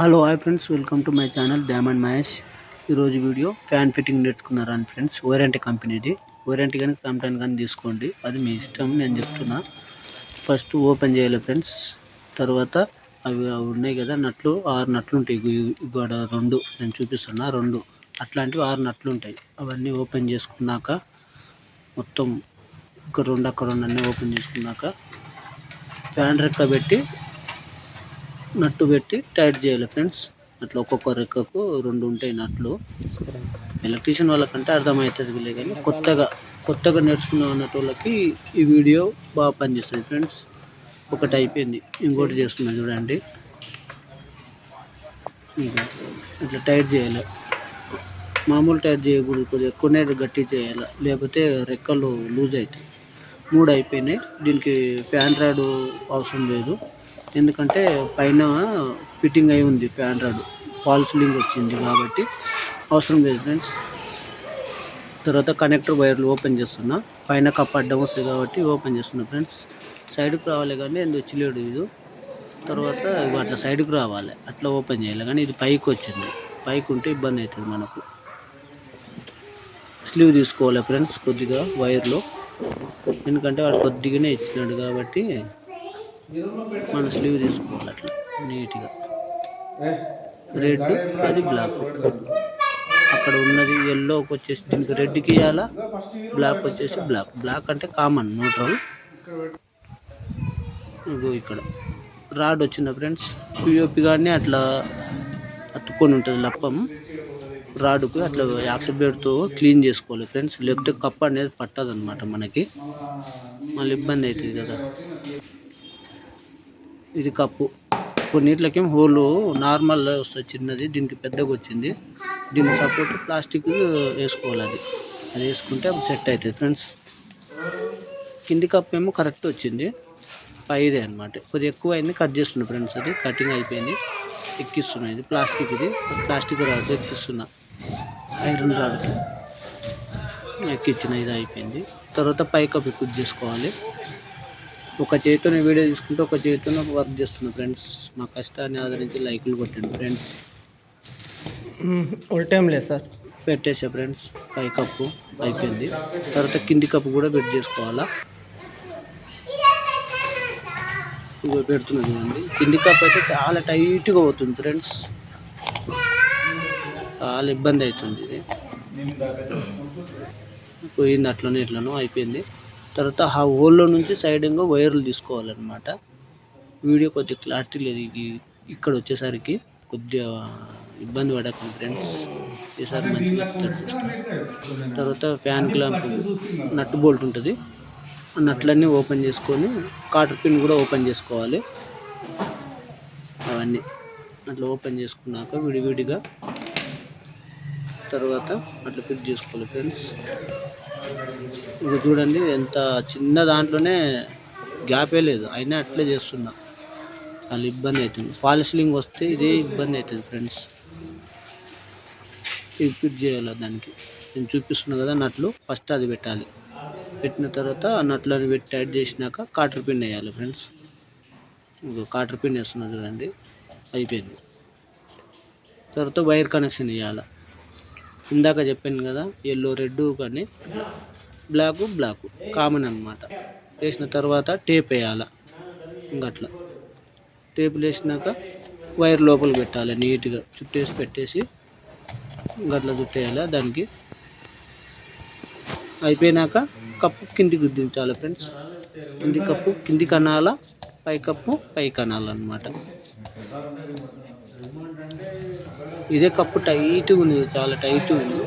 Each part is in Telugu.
Hello hi friends welcome to my channel diamond Mahesh ఈరోజు వీడియో ఫ్యాన్ ఫిట్టింగ్ నేర్చుకున్నారు అని ఫ్రెండ్స్ ఓరెంట్ కంపెనీది ఓరెంట్ కానీ కంప్లైంట్ కానీ తీసుకోండి. అది మీ ఇష్టం నేను చెప్తున్నా. ఫస్ట్ ఓపెన్ చేయాలి ఫ్రెండ్స్ తర్వాత అవి అవి ఉన్నాయి కదా నట్లు ఆరు నట్లు ఉంటాయి. గోడ రెండు. నేను చూపిస్తున్నా రెండు. అట్లాంటివి ఆరు నట్లు ఉంటాయి. అవన్నీ ఓపెన్ చేసుకున్నాక మొత్తం ఒక రెండు అక్కడ రెండు అన్నీ ఓపెన్ చేసుకున్నాక ఫ్యాన్ రెక్క పెట్టి నట్టు పెట్టి టైట్ చేయాలి ఫ్రెండ్స్. అట్లా ఒక్కొక్క రెక్కకు రెండు ఉంటాయి నట్లు. ఎలక్ట్రీషియన్ వాళ్ళకంటే అర్థమవుతుంది కానీ కొత్తగా కొత్తగా నేర్చుకున్న వాళ్ళకి ఈ వీడియో బాగా పనిచేస్తుంది ఫ్రెండ్స్. ఒకటి అయిపోయింది ఇంకోటి చేస్తున్నా చూడండి. ఇట్లా టైట్ చేయాలి. మామూలు టైట్ చేయకూడదు కొద్దిగా ఎక్కువనే గట్టి చేయాలి. లేకపోతే రెక్కలు లూజ్ అవుతాయి. మూడు అయిపోయినాయి. దీనికి ఫ్యాన్ రాడ్ అవసరం లేదు. ఎందుకంటే పైన ఫిట్టింగ్ అయి ఉంది ఫ్యాన్ రాడ్. ఫాల్స్ వచ్చింది కాబట్టి అవసరం లేదు ఫ్రెండ్స్ తర్వాత కనెక్టర్ వైర్లు ఓపెన్ చేస్తున్నా. పైన కప్ అడ్డం వస్తుంది కాబట్టి ఓపెన్ చేస్తున్నా ఫ్రెండ్స్ సైడ్కి రావాలి కానీ ఎందుకు వచ్చిలేడు ఇది? తర్వాత అట్లా సైడ్కి రావాలి. అట్లా ఓపెన్ చేయాలి కానీ ఇది పైకి వచ్చింది. పైకి ఉంటే ఇబ్బంది అవుతుంది మనకు. స్లీవ్ తీసుకోవాలి ఫ్రెండ్స్ కొద్దిగా వైర్లో ఎందుకంటే వాడు కొద్దిగానే ఇచ్చినాడు కాబట్టి మన స్లీవ్ తీసుకోవాలి అట్లా నీట్గా. రెడ్ అది బ్లాక్ అక్కడ ఉన్నది ఎల్లోకి వచ్చేసి దీనికి రెడ్కి ఇవ్వాలా బ్లాక్ వచ్చేసి బ్లాక్ బ్లాక్ అంటే కామన్ న్యూట్రల్ ఇగో ఇక్కడ. రాడ్ వచ్చిందా ఫ్రెండ్స్ పిఓపి కానీ అట్లా అతుక్కొని ఉంటుంది లప్పం. రాడుకు అట్లా యాక్సిబ్లేట్తో క్లీన్ చేసుకోవాలి ఫ్రెండ్స్ లేకపోతే కప్ అనేది పట్టదు అనమాట మనకి. మళ్ళీ ఇబ్బంది అవుతుంది కదా. ఇది కప్పు. కొన్నిట్లకేం హోలు నార్మల్ వస్తుంది చిన్నది దీనికి పెద్దగా వచ్చింది. దీనికి సపోర్ట్ ప్లాస్టిక్ వేసుకోవాలి అది. అది వేసుకుంటే సెట్ అవుతుంది ఫ్రెండ్స్. కింది కప్ ఏమో కరెక్ట్ వచ్చింది. పైదే అనమాట కొద్ది ఎక్కువ అయింది కట్ చేస్తున్నా ఫ్రెండ్స్ అది. కటింగ్ అయిపోయింది. ఎక్కిస్తున్నా ఇది ప్లాస్టిక్ ఇది. ప్లాస్టిక్ రాడ్ ఎక్కిస్తున్నా. ఐరన్ రాడ్కి ఎక్కించిన ఇది అయిపోయింది. తర్వాత పై కప్ ఎక్కువ చేసుకోవాలి. ఒక చేతితో వీడియో తీసుకుంటే ఒక చేతితో వర్క్ చేస్తున్నా ఫ్రెండ్స్. మా కష్టాన్ని ఆదరించి లైకులు కొట్టండి ఫ్రెండ్స్. ఉల్టేం లేదు సార్. పెట్టేసా ఫ్రెండ్స్. పై కప్పు అయిపోయింది. తర్వాత కింది కప్పు కూడా పెట్టి చేసుకోవాలా? ఇగో పెడుతున్నా చూడండి. కింది కప్పు అయితే చాలా టైట్గా అవుతుంది ఫ్రెండ్స్. చాలా ఇబ్బంది అవుతుంది ఇది. పోయింది అట్లనే ఇట్లనో అయిపోయింది. తర్వాత ఆ హోల్లో నుంచి సైడింగ్ వైర్లు తీసుకోవాలన్నమాట. వీడియో కొద్దిగా క్లారిటీ లేదు. ఇక్కడ వచ్చేసరికి కొద్దిగా ఇబ్బంది పడకండి ఫ్రెండ్స్. ఈసారి మంచిగా వస్తాడు తర్వాత ఫ్యాన్ క్లాంప్ నట్ బోల్ట్ ఉంటుంది. ఆ నట్లన్నీ ఓపెన్ చేసుకొని కాటర్ పిన్ కూడా ఓపెన్ చేసుకోవాలి. అవన్నీ అట్లా ఓపెన్ చేసుకున్నాక విడివిడిగా తర్వాత అట్లా ఫిట్ చేసుకోవాలి ఫ్రెండ్స్. ఇది చూడండి ఎంత చిన్న దాంట్లోనే గ్యాపే లేదు. అయినా అట్లే చేస్తున్నా. చాలా ఇబ్బంది అవుతుంది. ఫాల్ సీలింగ్ వస్తే ఇదే ఇబ్బంది అవుతుంది ఫ్రెండ్స్ ఇది ఫిట్ చేయాలి దానికి? నేను చూపిస్తున్నా కదా నట్లు. ఫస్ట్ అది పెట్టాలి. పెట్టిన తర్వాత నట్లని నట్లను పెట్టి టైట్ చేసినాక కాటర్ పిన్ వేయాలి ఫ్రెండ్స్ కాటర్ పిన్ వేస్తున్నా చూడండి. అయిపోయింది. తర్వాత వైర్ కనెక్షన్ ఇవ్వాలి ఇందాక చెప్పాను కదా ఎల్లో రెడ్ కానీ బ్లాక్ బ్లాక్ కామన్ అన్నమాట. వేసిన తర్వాత టేప్ వేయాలి ఇంకట్లా టేపులు వేసినాక వైర్ లోపల పెట్టాలి నీట్గా చుట్టేసి పెట్టేసి ఇంకట్లా చుట్టేయాలి దానికి. అయిపోయినాక కప్పు కింది గుద్దించాలి ఫ్రెండ్స్ కింది కప్పు కింది కనాల పై కప్పు పై కనాలన్నమాట ఇదే కప్పు టైట్గా ఉంది చాలా టైట్గా ఉంది.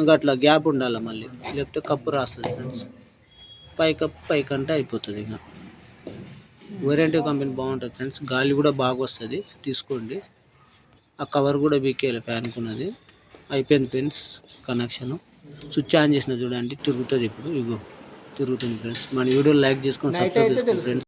ఇంకా అట్లా గ్యాప్ ఉండాలి మళ్ళీ? లేకపోతే కప్పు రాస్తుంది ఫ్రెండ్స్ పై కప్పు పై కంటే అయిపోతుంది ఇంకా. వేరెంటీ కంపెనీ బాగుంటుంది ఫ్రెండ్స్ గాలి కూడా బాగా వస్తుంది. తీసుకోండి. ఆ కవర్ కూడా బీకేయాలి ఫ్యాన్కి ఉన్నది. అయిపోయింది ఫ్రెండ్స్ కనెక్షన్ స్విచ్ ఆన్ చేసిన చూడండి తిరుగుతుంది ఇప్పుడు. ఇగో తిరుగుతుంది ఫ్రెండ్స్ మన వీడియో లైక్ చేసుకొని సబ్స్క్రైబ్ చేసుకోండి ఫ్రెండ్స్